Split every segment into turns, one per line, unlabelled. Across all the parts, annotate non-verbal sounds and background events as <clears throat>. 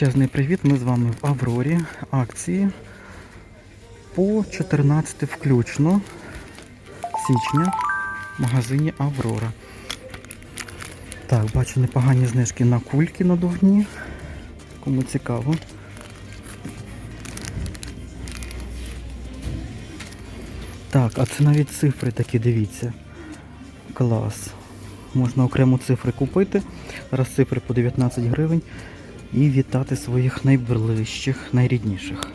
Величезний привіт! Ми з вами в Аврорі. Акції по 14 включно січня в магазині Аврора. Так, бачу непогані знижки на кульки надувні. Кому цікаво. Так, а це навіть цифри такі, дивіться. Клас. Можна окремо цифри купити. Зараз цифри по 19 гривень. І вітати своїх найближчих, найрідніших.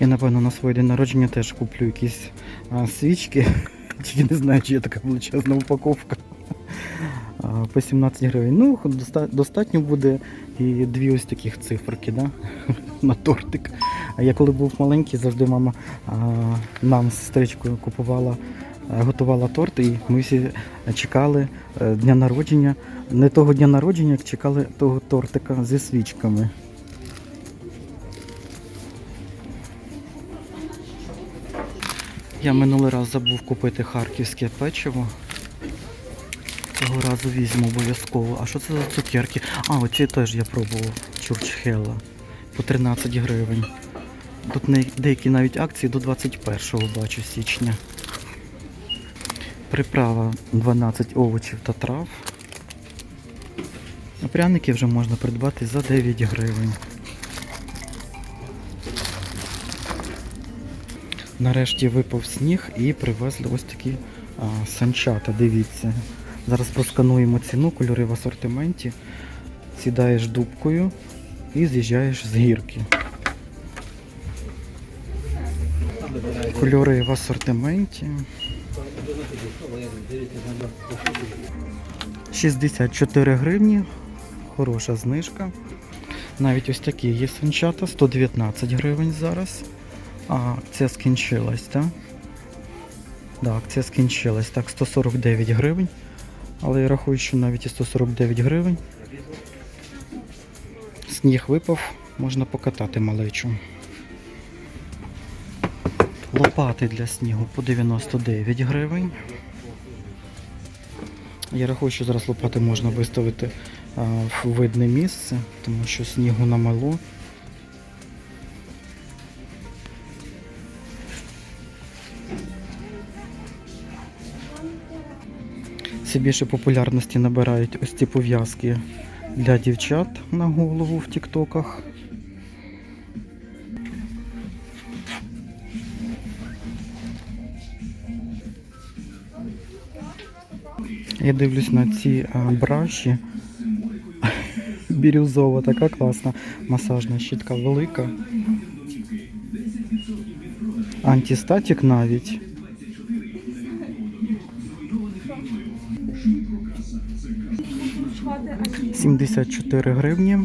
Я, напевно, на своє день народження теж куплю якісь а, свічки. <laughs> Тільки не знаю, чи є така величезна упаковка. А, по 17 гривень. Ну, доста- достатньо буде і дві ось таких циферки, да? <laughs> на тортик. А я коли був маленький, завжди мама а, нам з сестричкою купувала, готувала торт, і ми всі чекали е, дня народження. Не того дня народження, як чекали того тортика зі свічками. Я минулий раз забув купити харківське печиво. Цього разу візьму обов'язково. А що це за цукерки? А, оці теж я пробував. Чурчхелла. По 13 гривень. Тут деякі навіть акції до 21 бачу січня. Приправа 12 овочів та трав. А пряники вже можна придбати за 9 гривень. Нарешті випав сніг і привезли ось такі а, санчата, дивіться. Зараз проскануємо ціну, кольори в асортименті. Сідаєш дубкою і з'їжджаєш з гірки. Кольори в асортименті. 64 гривні. Хороша знижка. Навіть ось такі є санчата, 119 гривень зараз. А, акція скінчилась, так? Да, акція скінчилась. Так, 149 гривень. Але я рахую, що навіть і 149 гривень. Сніг випав, можна покатати малечу. Лопати для снігу по 99 гривень. Я рахую, що зараз лопати можна виставити в видне місце, тому що снігу намало. Все більше популярності набирають ось ці пов'язки для дівчат на голову в тіктоках. Я дивлюсь на ці а, браші. Бірюзова, така класна. Масажна щітка велика. Антистатік навіть. 74 гривні.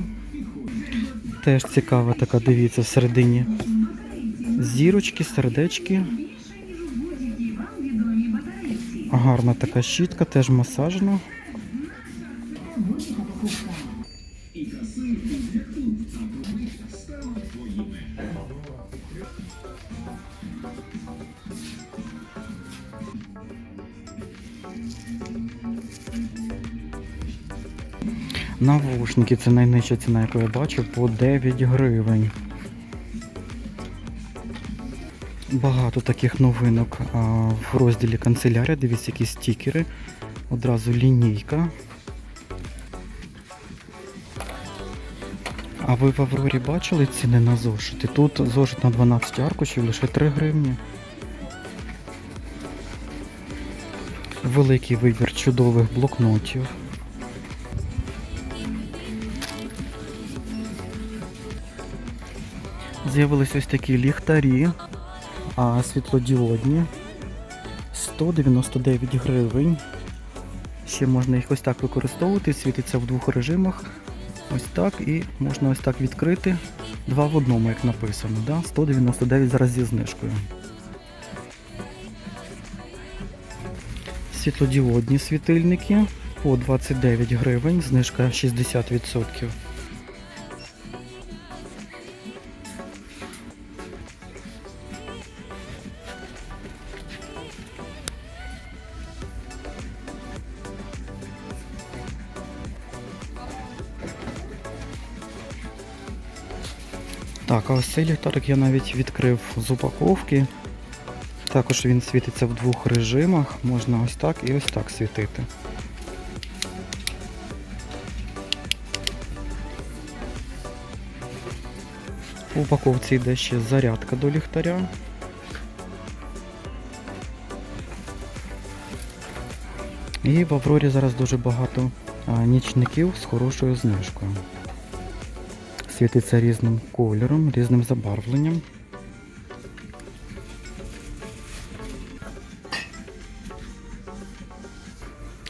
Теж цікава така, дивіться, всередині. Зірочки, сердечки. Гарна така щітка, теж масажна. Навушники це найнижча ціна, яку я бачу, по 9 гривень. Багато таких новинок в розділі канцелярія. Дивіться, які стікери. Одразу лінійка. А ви в Аврорі бачили ціни на зошити? Тут зошит на 12 аркушів лише 3 гривні. Великий вибір чудових блокнотів. З'явились ось такі ліхтарі, а світлодіодні 199 гривень. Ще можна їх ось так використовувати, світиться в двох режимах. Ось так і можна ось так відкрити. Два в одному, як написано. Да? 199 зараз зі знижкою. Світлодіодні світильники по 29 гривень, знижка 60%. Так, а ось цей ліхтарик я навіть відкрив з упаковки. Також він світиться в двох режимах. Можна ось так і ось так світити. У упаковці йде ще зарядка до ліхтаря. І в Аврорі зараз дуже багато нічників з хорошою знижкою. Світиться різним кольором, різним забарвленням.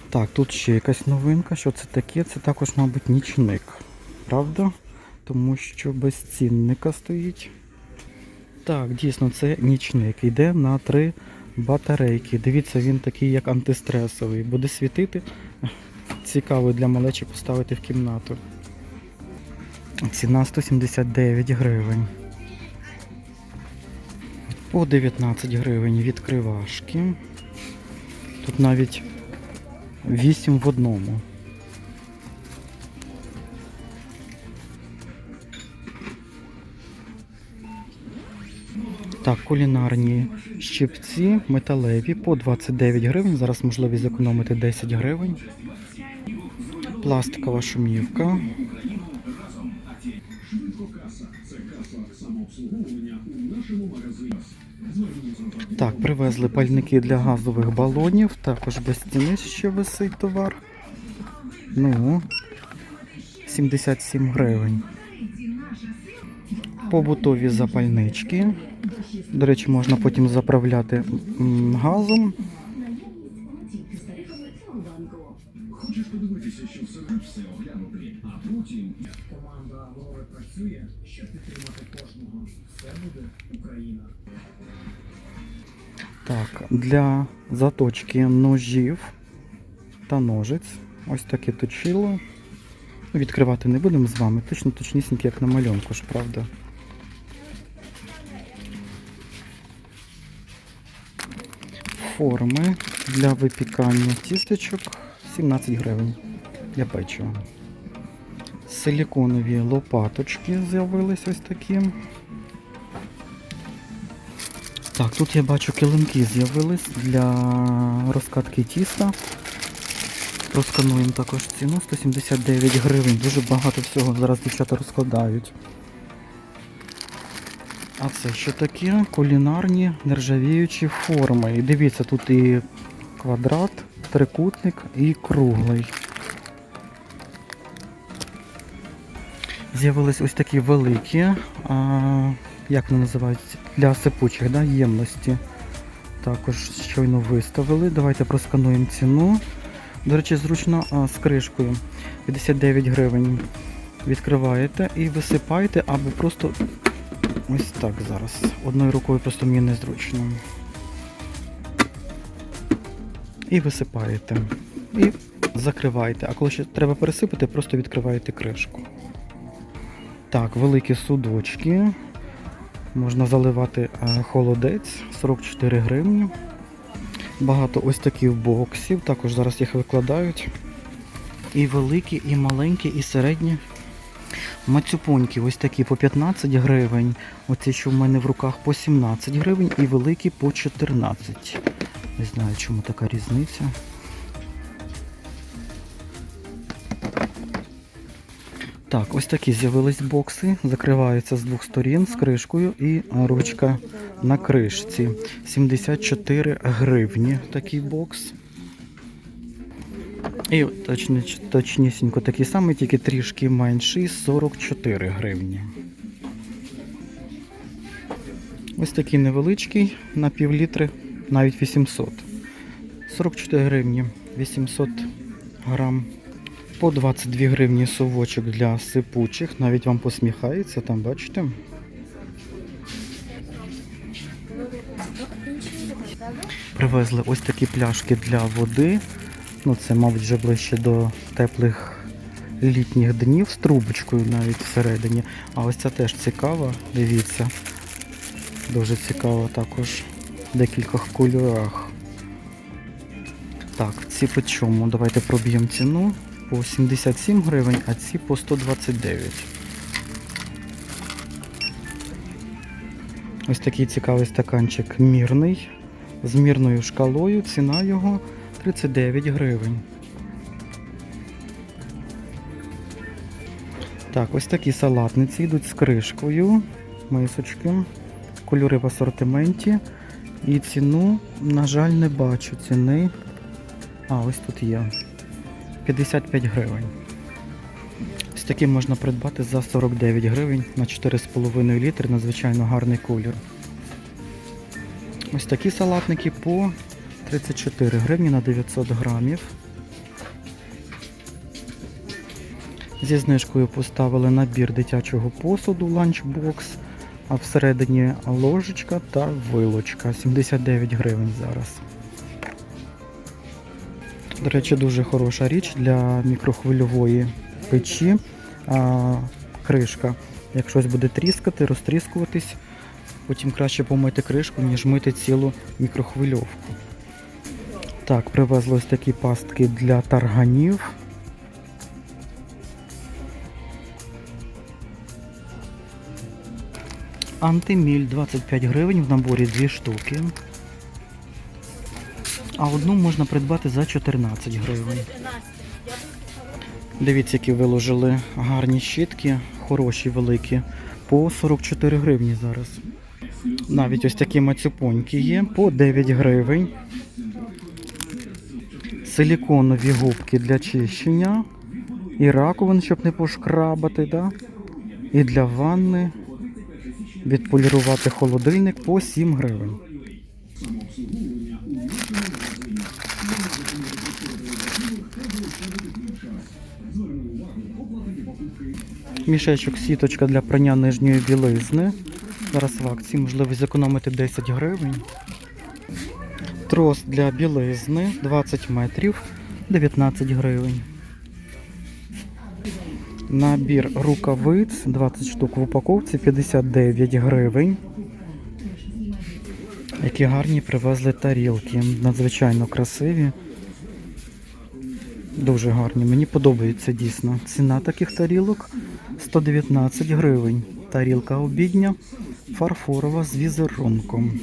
Так, тут ще якась новинка. Що це таке? Це також, мабуть, нічник. Правда? Тому що без цінника стоїть. Так, дійсно, це нічник. Йде на три батарейки. Дивіться, він такий, як антистресовий. Буде світити. Цікаво для малечі поставити в кімнату. Ціна 179 гривень. По 19 гривень відкривашки. Тут навіть 8 в одному. Так, кулінарні щипці металеві по 29 гривень. Зараз можливість зекономити 10 гривень. Пластикова шумівка. Привезли пальники для газових балонів. Також без ціни ще висить товар. Ну, 77 гривень. Побутові запальнички. До речі, можна потім заправляти газом. Для заточки ножів та ножиць. Ось таке точило. Відкривати не будемо з вами. Точно точнісінько, як на малюнку ж, правда? Форми для випікання тістечок 17 гривень для печива. Силіконові лопаточки з'явились ось такі. Так, тут я бачу килимки з'явились для розкатки тіста. Розкануємо також ціну 179 гривень. Дуже багато всього зараз дівчата розкладають. А це що таке? Кулінарні нержавіючі форми. І дивіться, тут і квадрат, трикутник і круглий. З'явились ось такі великі, а, як вони називаються, для сипучих да, ємності. Також щойно виставили. Давайте проскануємо ціну. До речі, зручно а, з кришкою. 59 гривень. Відкриваєте і висипаєте або просто ось так зараз. Одною рукою просто мені незручно. І висипаєте. І закриваєте. А коли ще треба пересипати, просто відкриваєте кришку. Так, великі судочки. Можна заливати е, холодець 44 гривні. Багато ось таких боксів, також зараз їх викладають. І великі, і маленькі, і середні. Мацюпоньки ось такі по 15 гривень. Оці, що в мене в руках по 17 гривень і великі по 14. Не знаю, чому така різниця. Так, ось такі з'явились бокси, закриваються з двох сторін з кришкою і ручка на кришці. 74 гривні такий бокс. І точні, точнісінько такий самий, тільки трішки менший 44 гривні. Ось такий невеличкий на пів літри, навіть 800. 44 гривні, 800 грам. По 22 гривні совочок для сипучих. Навіть вам посміхається, там бачите. Привезли ось такі пляшки для води. Ну, це, мабуть, вже ближче до теплих літніх днів з трубочкою навіть всередині. А ось ця теж цікава, дивіться. Дуже цікаво також в декількох кольорах. Так, ці по чому? Давайте проб'ємо ціну. По 77 гривень, а ці по 129. Ось такий цікавий стаканчик мірний з мірною шкалою. Ціна його 39 гривень. Так, ось такі салатниці йдуть з кришкою, мисочки, кольори в асортименті. І ціну, на жаль, не бачу ціни. А, ось тут є. 55 гривень. Ось такі можна придбати за 49 гривень на 4,5 літри, надзвичайно гарний колір. Ось такі салатники по 34 гривні на 900 грамів. Зі знижкою поставили набір дитячого посуду ланчбокс, а всередині ложечка та вилочка. 79 гривень зараз. До речі, дуже хороша річ для мікрохвильової печі. А, кришка. Як щось буде тріскати, розтріскуватись, потім краще помити кришку, ніж мити цілу мікрохвильовку. Так, привезли ось такі пастки для тарганів. Антиміль 25 гривень в наборі 2 штуки. А одну можна придбати за 14 гривень. Дивіться, які виложили гарні щітки, хороші, великі, по 44 гривні зараз. Навіть ось такі мацюпоньки є по 9 гривень. Силіконові губки для чищення. І раковин, щоб не пошкрабати, да? і для ванни. Відполірувати холодильник по 7 гривень. Мішечок сіточка для прання нижньої білизни. Зараз в акції можливість зекономити 10 гривень. Трос для білизни 20 метрів 19 гривень. Набір рукавиць 20 штук в упаковці 59 гривень. Які гарні привезли тарілки. Надзвичайно красиві. Дуже гарні. Мені подобається дійсно. Ціна таких тарілок 119 гривень. Тарілка обідня, фарфорова з візерунком.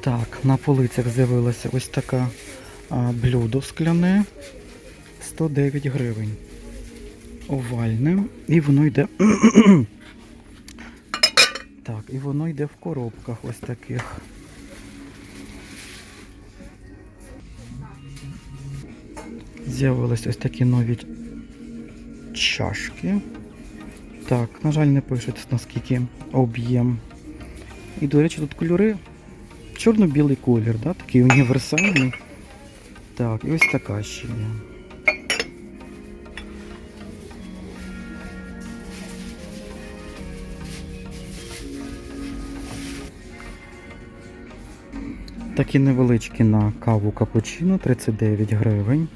Так, на полицях з'явилося ось таке блюдо скляне 109 гривень. Овальне. І воно йде. <clears throat> так, і воно йде в коробках ось таких. З'явились ось такі нові чашки. Так, на жаль, не пишуть наскільки об'єм. І, до речі, тут кольори чорно-білий колір, да? такий універсальний. Так, і ось така ще є. Такі невеличкі на каву капучино 39 гривень.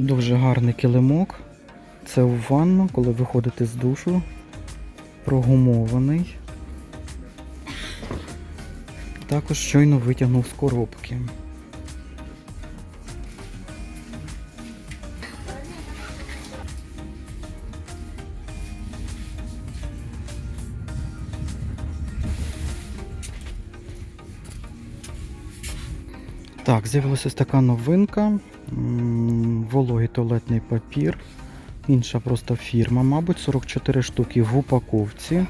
Дуже гарний килимок. Це у ванну, коли виходите з душу. Прогумований. Також щойно витягнув з коробки. Так, з'явилася така новинка. Вологий туалетний папір. Інша просто фірма, мабуть, 44 штуки в упаковці.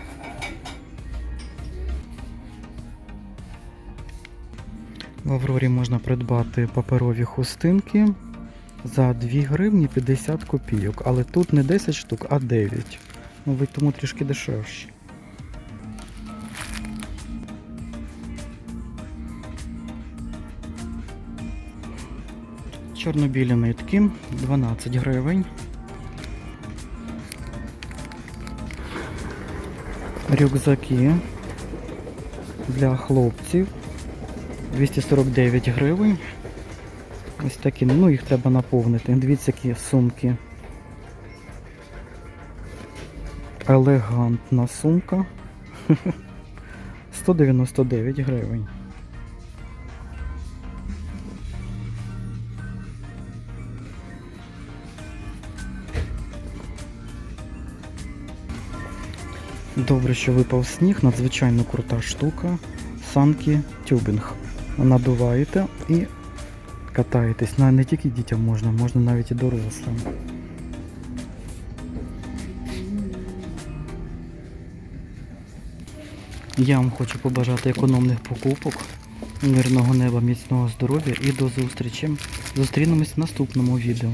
В Аврорі можна придбати паперові хустинки за 2 гривні 50 копійок. Але тут не 10 штук, а 9. Мабуть, тому трішки дешевші. Чорно-білі нитки 12 гривень. Рюкзаки для хлопців 249 гривень. Ось такі, ну їх треба наповнити. Дивіться, які сумки. Елегантна сумка. <laughs> 199 гривень. Добре, що випав сніг, надзвичайно крута штука. Санки тюбінг. Надуваєте і катаєтесь. Не тільки дітям можна, можна навіть і дорослим. Я вам хочу побажати економних покупок, мирного неба, міцного здоров'я і до зустрічі. Зустрінемось в наступному відео.